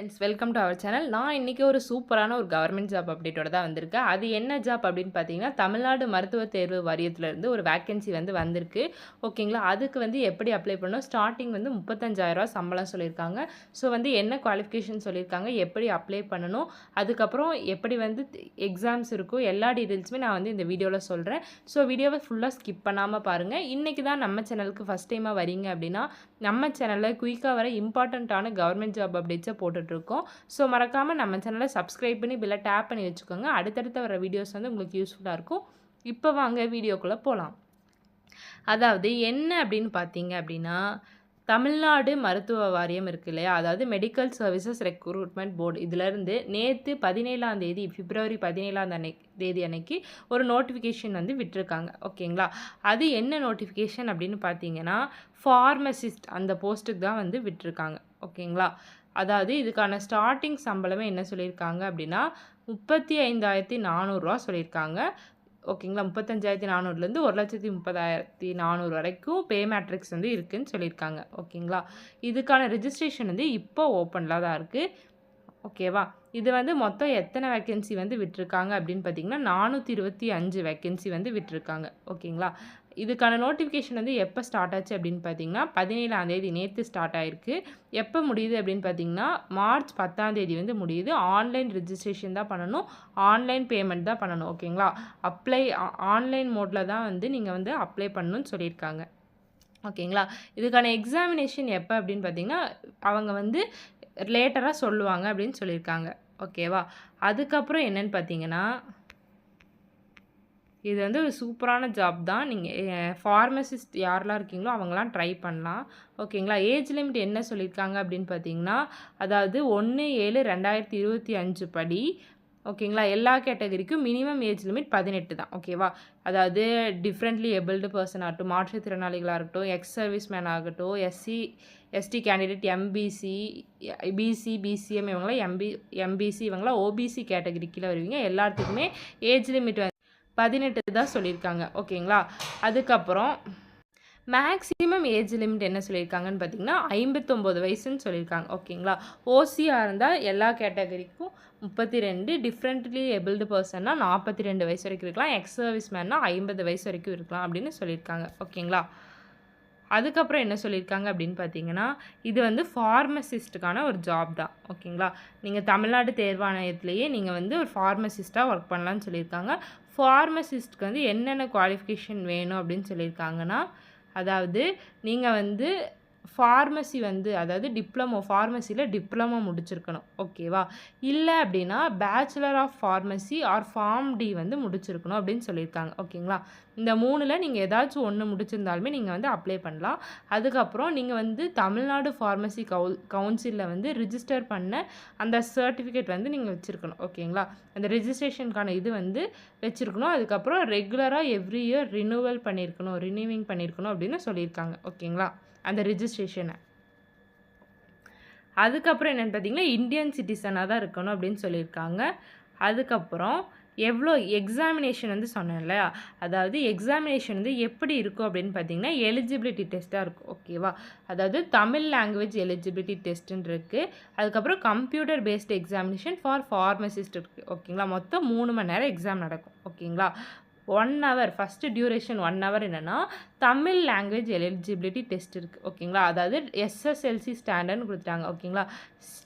Friends welcome to our channel நான் இன்றைக்கி ஒரு சூப்பரான ஒரு கவர்மெண்ட் ஜாப் அப்டேட்டோட தான் வந்திருக்கேன் அது என்ன ஜாப் அப்படின்னு பார்த்தீங்கன்னா தமிழ்நாடு மருத்துவ தேர்வு வாரியத்துலேருந்து ஒரு வேக்கன்சி வந்து வந்திருக்கு. ஓகேங்களா அதுக்கு வந்து எப்படி அப்ளை பண்ணணும்? ஸ்டார்டிங் வந்து முப்பத்தஞ்சாயிரரூவா சம்பளம் சொல்லியிருக்காங்க. ஸோ வந்து என்ன குவாலிஃபிகேஷன் சொல்லியிருக்காங்க? எப்படி அப்ளை பண்ணணும்? அதுக்கப்புறம் எப்படி வந்து எக்ஸாம்ஸ் இருக்கும் எல்லா டீட்டெயில்ஸுமே நான் வந்து இந்த வீடியோவில் சொல்கிறேன் ஸோ வீடியோவை ஃபுல்லாக ஸ்கிப் பண்ணாமல் பாருங்கள் இன்றைக்கி தான் நம்ம சேனலுக்கு ஃபஸ்ட் டைமாக வரீங்க அப்படின்னா நம்ம சேனலில் குயிக்காக வர இம்பார்ட்டண்ட்டான கவர்மெண்ட் ஜாப் அப்டேட்ஸை போட்டுட்ருக்கோம் ஸோ மறக்காமல் நம்ம சேனலை சப்ஸ்கிரைப் பண்ணி பில்லை டேப் பண்ணி வச்சுக்கோங்க. அடுத்தடுத்த வர வீடியோஸ் வந்து உங்களுக்கு யூஸ்ஃபுல்லாக இருக்கும். இப்போ வாங்க வீடியோக்குள்ளே போகலாம் அதாவது என்ன அப்படின்னு பார்த்தீங்க அப்படின்னா தமிழ்நாடு மருத்துவ வாரியம் இருக்கு இல்லையா? அதாவது மெடிக்கல் சர்வீசஸ் ரெக்ரூட்மெண்ட் போர்டு இதிலேருந்து நேற்று பதினேழாம் தேதி பிப்ரவரி பதினேழாம் அன்னை தேதி அன்னைக்கு ஒரு நோட்டிஃபிகேஷன் வந்து விட்டுருக்காங்க. ஓகேங்களா? அது என்ன நோட்டிஃபிகேஷன் அப்படின்னு பார்த்தீங்கன்னா ஃபார்மசிஸ்ட் அந்த போஸ்ட்டுக்கு தான் வந்து விட்டுருக்காங்க. ஓகேங்களா? அதாவது இதுக்கான ஸ்டார்டிங் சம்பளமே என்ன சொல்லியிருக்காங்க அப்படின்னா முப்பத்தி ஐந்தாயிரத்தி நானூறுரூவா சொல்லியிருக்காங்க. ஓகேங்களா? முப்பத்தஞ்சாயிரத்தி நானூறுலேருந்து ஒரு லட்சத்தி முப்பதாயிரத்தி நானூறு வரைக்கும் பே மேட்ரிக்ஸ் வந்து இருக்குதுன்னு சொல்லியிருக்காங்க. ஓகேங்களா? இதுக்கான ரிஜிஸ்ட்ரேஷன் வந்து இப்போ ஓப்பனில் தான் இருக்குது ஓகேவா? இது வந்து மொத்தம் எத்தனை வேக்கன்சி வந்து விட்டுருக்காங்க அப்படின்னு பார்த்தீங்கன்னா நானூற்றி இருபத்தி அஞ்சு வேக்கன்சி வந்து விட்டுருக்காங்க. ஓகேங்களா? இதுக்கான நோட்டிஃபிகேஷன் வந்து எப்போ ஸ்டார்ட் ஆச்சு அப்படின்னு பார்த்தீங்கன்னா பதினேழாம் தேதி நேற்று ஸ்டார்ட் ஆயிருக்கு. எப்போ முடியுது அப்படின்னு பார்த்தீங்கன்னா மார்ச் பத்தாம் தேதி வந்து முடியுது. ஆன்லைன் ரிஜிஸ்ட்ரேஷன் தான் பண்ணணும். ஆன்லைன் பேமெண்ட் தான் பண்ணணும் ஓகேங்களா அப்ளை ஆன்லைன் மோடில் தான் வந்து நீங்கள் வந்து அப்ளை பண்ணணும்னு சொல்லியிருக்காங்க. ஓகேங்களா இதுக்கான எக்ஸாமினேஷன் எப்போ அப்படின்னு பார்த்தீங்கன்னா அவங்க வந்து லேட்டராக சொல்லுவாங்க அப்படின்னு சொல்லியிருக்காங்க. ஓகேவா அதுக்கப்புறம் என்னென்னு பார்த்தீங்கன்னா இது வந்து ஒரு சூப்பரான ஜாப் தான். நீங்கள் ஃபார்மசிஸ்ட் யாரெல்லாம் இருக்கீங்களோ அவங்களாம் ட்ரை பண்ணலாம். ஓகேங்களா? ஏஜ் லிமிட் என்ன சொல்லியிருக்காங்க அப்படின்னு பார்த்தீங்கன்னா அதாவது ஒன்று ஏழு ரெண்டாயிரத்தி இருபத்தி அஞ்சு படி. ஓகேங்களா? எல்லா கேட்டகரிக்கும் மினிமம் ஏஜ் லிமிட் பதினெட்டு தான். ஓகேவா? அதாவது டிஃப்ரெண்ட்லி எபிள்டு பர்சன் ஆகட்டும் மாற்றுத்திறனாளிகளாக இருக்கட்டும் எக்ஸ் சர்வீஸ் மேன் ஆகட்டும் SC ST candidate MBC BC BCM இவங்களாம் எம்பி எம்பிசி இவங்களாம் ஓபிசி கேட்டகரி கீழே வருவீங்க. எல்லாத்துக்குமே ஏஜ் லிமிட் பதினெட்டு தான் சொல்லியிருக்காங்க. ஓகேங்களா? அதுக்கப்புறம் மேக்ஸிமம் ஏஜ் லிமிட் என்ன சொல்லியிருக்காங்கன்னு பார்த்தீங்கன்னா ஐம்பத்தொம்போது வயசுன்னு சொல்லியிருக்காங்க. ஓகேங்களா? ஓசியாக இருந்தால் எல்லா கேட்டகரிக்கும் முப்பத்தி ரெண்டு டிஃப்ரெண்ட்லி எபிள்டு பர்சன்னா நாற்பத்தி ரெண்டு வயசு வரைக்கும் இருக்கலாம். எக்ஸ் சர்வீஸ் மேன்னா ஐம்பது வயசு வரைக்கும் இருக்கலாம் அப்படின்னு சொல்லியிருக்காங்க. ஓகேங்களா? அதுக்கப்புறம் என்ன சொல்லியிருக்காங்க அப்படின்னு பார்த்தீங்கன்னா இது வந்து ஃபார்மசிஸ்ட்டுக்கான ஒரு ஜாப் தான். ஓகேங்களா? நீங்கள் தமிழ்நாடு தேர்வாணையத்திலேயே நீங்கள் வந்து ஒரு ஃபார்மசிஸ்ட்டாக ஒர்க் பண்ணலான்னு சொல்லியிருக்காங்க. ஃபார்மசிஸ்ட்க்கு வந்து என்னென்ன குவாலிஃபிகேஷன் வேணும் அப்படின்னு சொல்லியிருக்காங்கன்னா அதாவது நீங்கள் வந்து ஃபார்மசி வந்து அதாவது டிப்ளமோ ஃபார்மசியில் டிப்ளமோ முடிச்சிருக்கணும். ஓகேவா இல்லை அப்படின்னா bachelor of pharmacy or pharm D வந்து முடிச்சிருக்கணும் அப்படின்னு சொல்லியிருக்காங்க. ஓகேங்களா இந்த மூணில் நீங்கள் ஏதாச்சும் ஒன்று முடிச்சிருந்தாலுமே நீங்கள் வந்து அப்ளை பண்ணலாம். அதுக்கப்புறம் நீங்கள் வந்து தமிழ்நாடு ஃபார்மசி கவு கவுன்சிலில் வந்து ரிஜிஸ்டர் பண்ண அந்த சர்டிஃபிகேட் வந்து நீங்கள் வச்சுருக்கணும். ஓகேங்களா அந்த ரிஜிஸ்ட்ரேஷனுக்கான இது வந்து வச்சுருக்கணும். அதுக்கப்புறம் ரெகுலராக எவ்ரி இயர் ரினியூவல் பண்ணியிருக்கணும் ரினியூவிங் பண்ணியிருக்கணும் அப்படின்னு சொல்லியிருக்காங்க. ஓகேங்களா அந்த ரிஜிஸ்ட்ரேஷனை அதுக்கப்புறம் என்னென்னு பார்த்தீங்கன்னா இந்தியன் சிட்டிசனாக தான் இருக்கணும் அப்படின்னு சொல்லியிருக்காங்க. அதுக்கப்புறம் எவ்வளோ எக்ஸாமினேஷன் வந்து சொன்னேன் இல்லையா? அதாவது எக்ஸாமினேஷன் வந்து எப்படி இருக்கும் அப்படின்னு பார்த்தீங்கன்னா எலிஜிபிலிட்டி டெஸ்ட்டாக இருக்கும் ஓகேவா அதாவது தமிழ் லாங்குவேஜ் எலிஜிபிலிட்டி டெஸ்ட்டுன்னு இருக்குது அதுக்கப்புறம் computer based examination for pharmacist இருக்குது ஓகேங்களா மொத்தம் மூணு மணி நேரம் எக்ஸாம் நடக்கும் ஓகேங்களா one hour first duration one hour என்னென்னா தமிழ் லாங்குவேஜ் எலிஜிபிலிட்டி டெஸ்ட் இருக்குது ஓகேங்களா அதாவது எஸ்எஸ்எல்சி ஸ்டாண்டர்ட்னு கொடுத்துட்டாங்க. ஓகேங்களா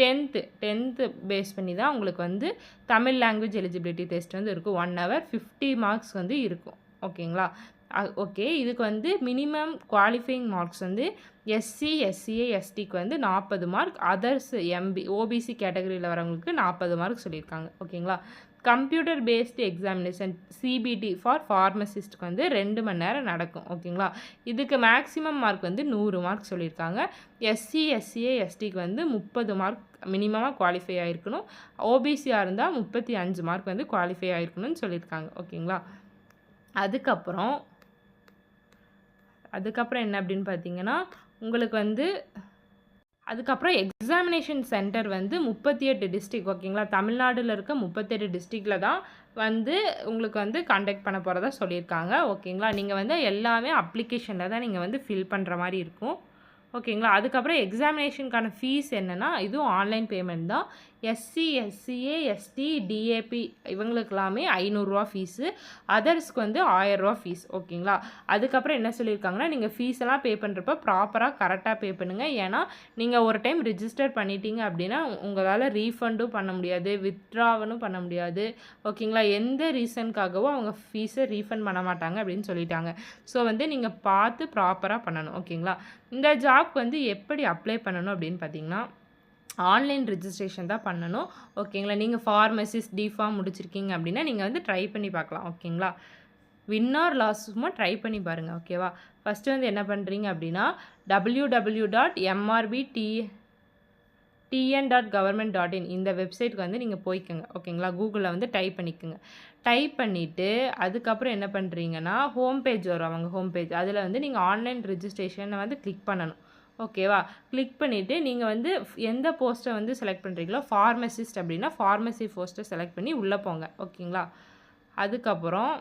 டென்த்து டென்த்து பேஸ் பண்ணி தான் உங்களுக்கு வந்து தமிழ் லாங்குவேஜ் எலிஜிபிலிட்டி டெஸ்ட் வந்து இருக்கும். ஒன் ஹவர் ஃபிஃப்டி மார்க்ஸ் வந்து இருக்கும். ஓகேங்களா ஓகே இதுக்கு வந்து மினிமம் குவாலிஃபைங் மார்க்ஸ் வந்து எஸ்சி எஸ்சிஏ எஸ்டிக்கு வந்து நாற்பது மார்க் அதர்ஸ் எம்பி ஓபிசி கேட்டகரியில் வரவங்களுக்கு நாற்பது மார்க் சொல்லியிருக்காங்க. ஓகேங்களா computer based examination CBT for ஃபார்மசிஸ்ட்டுக்கு வந்து ரெண்டு மணி நேரம் நடக்கும் ஓகேங்களா? இதுக்கு மேக்ஸிமம் மார்க் வந்து நூறு மார்க் சொல்லியிருக்காங்க. எஸ்சி எஸ்சிஏ எஸ்டிக்கு வந்து முப்பது மார்க் மினிமமாக குவாலிஃபை ஆகிருக்கணும் ஓபிசியாக இருந்தால் முப்பத்தி அஞ்சு மார்க் வந்து குவாலிஃபை ஆகிருக்கணும்னு சொல்லியிருக்காங்க ஓகேங்களா? அதுக்கப்புறம் அதுக்கப்புறம் என்ன அப்படின்னு பார்த்தீங்கன்னா உங்களுக்கு வந்து அதுக்கப்புறம் எக்ஸாமினேஷன் சென்டர் வந்து முப்பத்தி எட்டு டிஸ்ட்ரிக் ஓகேங்களா தமிழ்நாட்டில் இருக்க முப்பத்தெட்டு டிஸ்ட்ரிக்டில் தான் வந்து உங்களுக்கு வந்து கண்டக்ட் பண்ண போகிறதா சொல்லியிருக்காங்க ஓகேங்களா நீங்கள் வந்து எல்லாமே அப்ளிகேஷனில் தான் நீங்கள் வந்து ஃபில் பண்ணுற மாதிரி இருக்கும் ஓகேங்களா அதுக்கப்புறம் எக்ஸாமினேஷனுக்கான ஃபீஸ் என்னென்னா இதுவும் ஆன்லைன் பேமெண்ட் தான். எஸ்சி எஸ்சிஏ எஸ்டி டிஏபி இவங்களுக்கெல்லாமே ஐநூறுரூவா ஃபீஸு. அதர்ஸ்க்கு வந்து ஆயரூவா ஃபீஸ் ஓகேங்களா? அதுக்கப்புறம் என்ன சொல்லியிருக்காங்கன்னா நீங்கள் ஃபீஸ் எல்லாம் பே பண்ணுறப்ப ப்ராப்பராக கரெக்டாக பே பண்ணுங்கள் ஏன்னா நீங்கள் ஒரு டைம் ரிஜிஸ்டர் பண்ணிட்டீங்க அப்படின்னா உங்களால் ரீஃபண்டும் பண்ண முடியாது வித்ட்ராவனும் பண்ண முடியாது. ஓகேங்களா? எந்த ரீசனுக்காகவும் அவங்க ஃபீஸை ரீஃபண்ட் பண்ண மாட்டாங்க அப்படின்னு சொல்லிட்டாங்க. ஸோ வந்து நீங்கள் பார்த்து ப்ராப்பராக பண்ணணும் ஓகேங்களா? இந்த ஜாப்க்கு வந்து எப்படி அப்ளை பண்ணணும் அப்படின்னு பார்த்தீங்கன்னா ஆன்லைன் ரிஜிஸ்ட்ரேஷன் தான் பண்ணணும். ஓகேங்களா நீங்கள் ஃபார்மசிஸ் டிஃபார்ம் முடிச்சிருக்கீங்க அப்படின்னா நீங்கள் வந்து ட்ரை பண்ணி பார்க்கலாம். ஓகேங்களா வின்னார் லாஸ் சும்மா ட்ரை பண்ணி பாருங்கள் ஓகேவா ஃபஸ்ட்டு வந்து என்ன பண்ணுறீங்க அப்படின்னா W W dot MRB T TN dot government dot in இந்த வெப்சைட்க்கு வந்து நீங்கள் போய்க்கோங்க. ஓகேங்களா கூகுளில் வந்து டைப் பண்ணிக்கோங்க. டைப் பண்ணிவிட்டு அதுக்கப்புறம் என்ன பண்ணுறீங்கன்னா ஹோம் பேஜ் வரும் அவங்க ஹோம் பேஜ் அதில் வந்து நீங்கள் ஆன்லைன் ரிஜிஸ்ட்ரேஷனை வந்து கிளிக் பண்ணணும். ஓகேவா கிளிக் பண்ணிவிட்டு நீங்கள் வந்து எந்த போஸ்ட்டை வந்து செலக்ட் பண்ணுறீங்களோ ஃபார்மசிஸ்ட் அப்படின்னா ஃபார்மசி போஸ்ட்டை செலக்ட் பண்ணி உள்ளே போங்க. ஓகேங்களா அதுக்கப்புறம்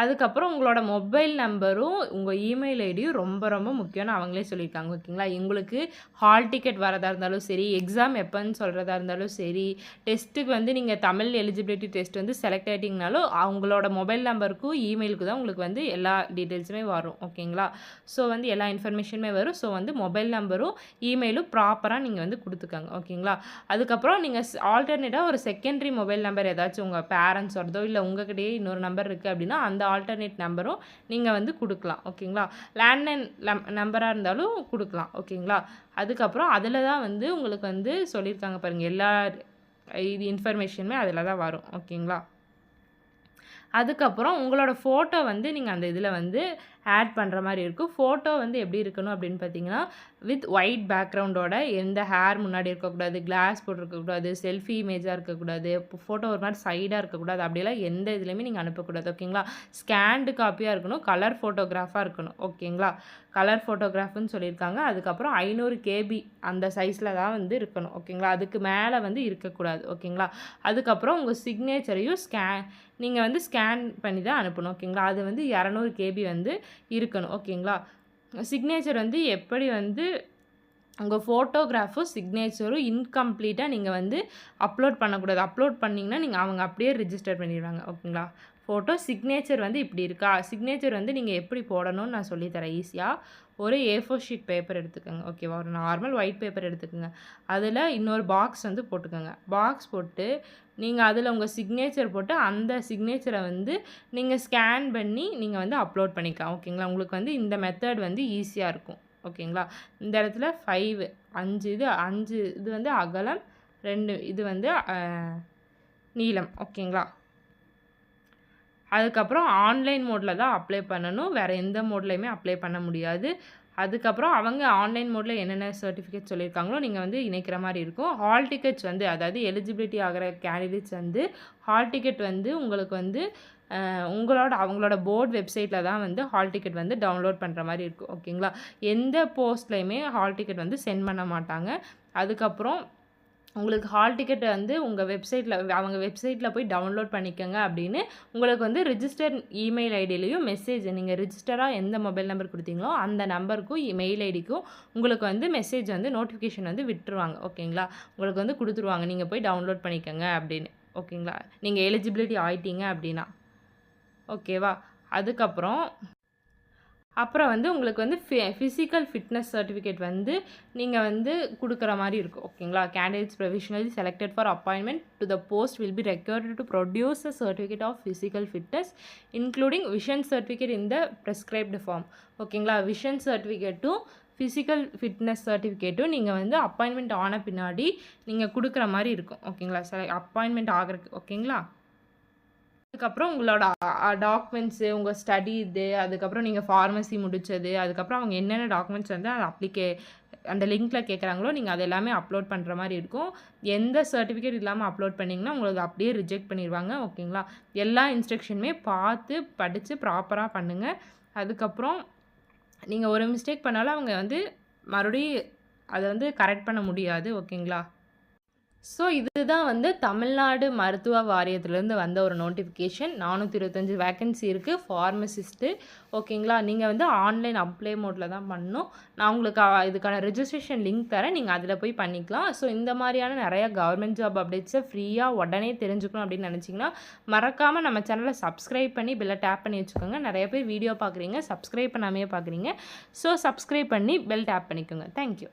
அதுக்கப்புறம் உங்களோட மொபைல் நம்பரும் உங்கள் இமெயில் ஐடியும் ரொம்ப ரொம்ப முக்கியம்னு அவங்களே சொல்லியிருக்காங்க ஓகேங்களா? எங்களுக்கு ஹால் டிக்கெட் வரதா இருந்தாலும் சரி எக்ஸாம் எப்போன்னு சொல்கிறதா இருந்தாலும் சரி டெஸ்ட்டுக்கு வந்து நீங்கள் தமிழ் எலிஜிபிலிட்டி டெஸ்ட் வந்து செலக்ட் ஆகிட்டிங்கனாலும் அவங்களோட மொபைல் நம்பருக்கும் இமெயிலுக்கு தான் உங்களுக்கு வந்து எல்லா டீட்டெயில்ஸுமே வரும் ஓகேங்களா? ஸோ வந்து எல்லா இன்ஃபர்மேஷனுமே வரும். ஸோ வந்து மொபைல் நம்பரும் இமெயிலும் ப்ராப்பராக நீங்கள் வந்து கொடுத்துக்கோங்க ஓகேங்களா? அதுக்கப்புறம் நீங்கள் ஆல்டர்னேட்டாக ஒரு செகண்டரி மொபைல் நம்பர் ஏதாச்சும் உங்கள் பேரண்ட்ஸோடதோ இல்லை உங்ககிட்டயே இன்னொரு நம்பர் இருக்குது அப்படின்னா அந்த ஆல்டர்னேட் நம்பரும் நீங்கள் வந்து கொடுக்கலாம் ஓகேங்களா? லேண்ட்லைன் நம்பராக இருந்தாலும் கொடுக்கலாம் ஓகேங்களா? அதுக்கப்புறம் அதில் தான் வந்து உங்களுக்கு வந்து சொல்லியிருக்காங்க பாருங்கள் எல்லா இது இன்ஃபர்மேஷனுமே அதில் தான் வரும் ஓகேங்களா? அதுக்கப்புறம் உங்களோட ஃபோட்டோ வந்து நீங்கள் அந்த இதில் வந்து ஆட் பண்ணுற மாதிரி இருக்கும் ஃபோட்டோ வந்து எப்படி இருக்கணும் அப்படின்னு பார்த்தீங்கன்னா வித் ஒயிட் பேக்ரவுண்டோட எந்த ஹேர் முன்னாடி இருக்கக்கூடாது கிளாஸ் போட்டிருக்கக்கூடாது செல்ஃபி இமேஜாக இருக்கக்கூடாது ஃபோட்டோ ஒரு மாதிரி சைடாக இருக்கக்கூடாது அப்படிலாம் எந்த இதுலேயுமே நீங்கள் அனுப்பக்கூடாது ஓகேங்களா ஸ்கேண்டு காப்பியாக இருக்கணும் கலர் ஃபோட்டோகிராஃபாக இருக்கணும் ஓகேங்களா கலர் ஃபோட்டோகிராஃப்னு சொல்லியிருக்காங்க. அதுக்கப்புறம் ஐநூறு கேபி அந்த சைஸில் தான் வந்து இருக்கணும் ஓகேங்களா அதுக்கு மேலே வந்து இருக்கக்கூடாது ஓகேங்களா அதுக்கப்புறம் உங்கள் சிக்னேச்சரையும் ஸ்கேன் நீங்கள் வந்து ஸ்கேன் பண்ணி தான் அனுப்பணும் ஓகேங்களா அது வந்து இரநூறு கேபி வந்து இருக்கணும் ஓகேங்களா? சிக்னேச்சர் வந்து எப்படி வந்து உங்கள் ஃபோட்டோகிராஃபும் சிக்னேச்சரும் இன்கம்ப்ளீட்டாக நீங்கள் வந்து அப்லோட் பண்ணக்கூடாது. அப்லோட் பண்ணிங்கன்னா நீங்கள் அவங்க அப்படியே ரிஜிஸ்டர் பண்ணிடுவாங்க ஓகேங்களா? ஃபோட்டோ சிக்னேச்சர் வந்து இப்படி இருக்கா? சிக்னேச்சர் வந்து நீங்கள் எப்படி போடணும்னு நான் சொல்லித்தரேன் ஈஸியாக ஒரு ஏ ஃபோர் ஷீட் பேப்பர் எடுத்துக்கோங்க. ஓகேவா ஒரு நார்மல் ஒயிட் பேப்பர் எடுத்துக்கோங்க. அதில் இன்னொரு பாக்ஸ் வந்து போட்டுக்கோங்க. பாக்ஸ் போட்டு நீங்கள் அதில் உங்கள் சிக்னேச்சர் போட்டு அந்த சிக்னேச்சரை வந்து நீங்கள் ஸ்கேன் பண்ணி நீங்கள் வந்து அப்லோட் பண்ணிக்கலாம். ஓகேங்களா உங்களுக்கு வந்து இந்த மெத்தட் வந்து ஈஸியாக இருக்கும். ஓகேங்களா இந்த இடத்துல ஃபைவ் அஞ்சு இது அஞ்சு இது வந்து அகலம் ரெண்டு இது வந்து நீளம். ஓகேங்களா அதுக்கப்புறம் ஆன்லைன் மோடில் தான் அப்ளை பண்ணணும். வேறு எந்த மோட்லேயுமே அப்ளை பண்ண முடியாது. அதுக்கப்புறம் அவங்க ஆன்லைன் மோடில் என்னென்ன சர்டிஃபிகேட் சொல்லியிருக்காங்களோ நீங்கள் வந்து இணைக்கிற மாதிரி இருக்கும். ஹால் டிக்கெட்ஸ் வந்து அதாவது எலிஜிபிலிட்டி ஆகிற கேண்டிடேட்ஸ் வந்து ஹால் டிக்கெட் வந்து உங்களுக்கு வந்து உங்களோட அவங்களோட போர்ட் வெப்சைட்டில் தான் வந்து ஹால் டிக்கெட் வந்து டவுன்லோட் பண்ணுற மாதிரி இருக்கும். ஓகேங்களா எந்த போஸ்ட்லேயுமே ஹால் டிக்கெட் வந்து சென்ட் பண்ண மாட்டாங்க. அதுக்கப்புறம் உங்களுக்கு ஹால் டிக்கெட்டை வந்து உங்கள் வெப்சைட்டில் அவங்க வெப்சைட்டில் போய் டவுன்லோட் பண்ணிக்கோங்க அப்படின்னு உங்களுக்கு வந்து ரிஜிஸ்டர் இமெயில் ஐடியிலையும் மெசேஜ் நீங்கள் ரிஜிஸ்டராக எந்த மொபைல் நம்பர் கொடுத்தீங்களோ அந்த நம்பருக்கும் மெயில் ஐடிக்கும் உங்களுக்கு வந்து மெசேஜ் வந்து நோட்டிஃபிகேஷன் வந்து விட்டுருவாங்க. ஓகேங்களா உங்களுக்கு வந்து கொடுத்துருவாங்க. நீங்கள் போய் டவுன்லோட் பண்ணிக்கோங்க அப்படின்னு. ஓகேங்களா நீங்கள் எலிஜிபிலிட்டி ஆயிட்டீங்க அப்படின்னா. ஓகேவா அதுக்கப்புறம் அப்புறம் வந்து உங்களுக்கு வந்து ஃபி ஃபிசிக்கல் ஃபிட்னஸ் சர்டிஃபிகேட் வந்து நீங்கள் வந்து கொடுக்குற மாதிரி இருக்கும் ஓகேங்களா? Candidates provisionally selected for appointment to the post will be required to produce a certificate of physical fitness including vision certificate in the prescribed form ஓகேங்களா? விஷன் சர்டிஃபிகேட்டும் ஃபிசிக்கல் ஃபிட்னஸ் சர்டிஃபிகேட்டும் நீங்கள் வந்து அப்பாயின்மெண்ட் ஆன பின்னாடி நீங்கள் கொடுக்குற மாதிரி இருக்கும் ஓகேங்களா? செல அப்பாயின்மெண்ட் ஆகிறதுக்கு ஓகேங்களா? அதுக்கப்புறம் உங்களோட டாக்குமெண்ட்ஸு உங்கள் ஸ்டடி இது அதுக்கப்புறம் நீங்கள் ஃபார்மசி முடித்தது அதுக்கப்புறம் அவங்க என்னென்ன டாக்குமெண்ட்ஸ் வந்து அந்த அப்ளிகே அந்த லிங்க்கில் கேட்குறாங்களோ நீங்கள் அது எல்லாமே அப்லோட் பண்ணுற மாதிரி இருக்கும். எந்த சர்டிஃபிகேட் இல்லாமல் அப்லோட் பண்ணிங்கன்னா உங்களுக்கு அப்படியே ரிஜெக்ட் பண்ணிடுவாங்க ஓகேங்களா? எல்லா இன்ஸ்ட்ரக்ஷனுமே பார்த்து படித்து ப்ராப்பராக பண்ணுங்கள் அதுக்கப்புறம் நீங்கள் ஒரு மிஸ்டேக் பண்ணாலும் அவங்க வந்து மறுபடியும் அதை வந்து கரெக்ட் பண்ண முடியாது ஓகேங்களா? ஸோ இதுதான் வந்து தமிழ்நாடு மருத்துவ வாரியத்திலேருந்து வந்த ஒரு நோட்டிஃபிகேஷன் நானூற்றி இருபத்தஞ்சி வேக்கன்சி இருக்குது ஃபார்மசிஸ்ட்டு ஓகேங்களா நீங்கள் வந்து ஆன்லைன் அப்ளை மோட்டில் தான் பண்ணணும். நான் உங்களுக்கு இதுக்கான ரிஜிஸ்ட்ரேஷன் லிங்க் தரேன். நீங்கள் அதில் போய் பண்ணிக்கலாம். ஸோ இந்த மாதிரியான நிறையா கவர்மெண்ட் ஜாப் அப்டேட்ஸை ஃப்ரீயாக உடனே தெரிஞ்சுக்கணும் அப்படின்னு நினச்சிங்கன்னா மறக்காமல் நம்ம சேனலை சப்ஸ்கிரைப் பண்ணி பெல்லை டேப் பண்ணி வச்சுக்கோங்க. நிறைய பேர் வீடியோ பார்க்குறீங்க. சப்ஸ்கிரைப் பண்ணாமையே பார்க்குறீங்க. ஸோ சப்ஸ்கிரைப் பண்ணி பெல் டேப் பண்ணிக்கோங்க. Thank you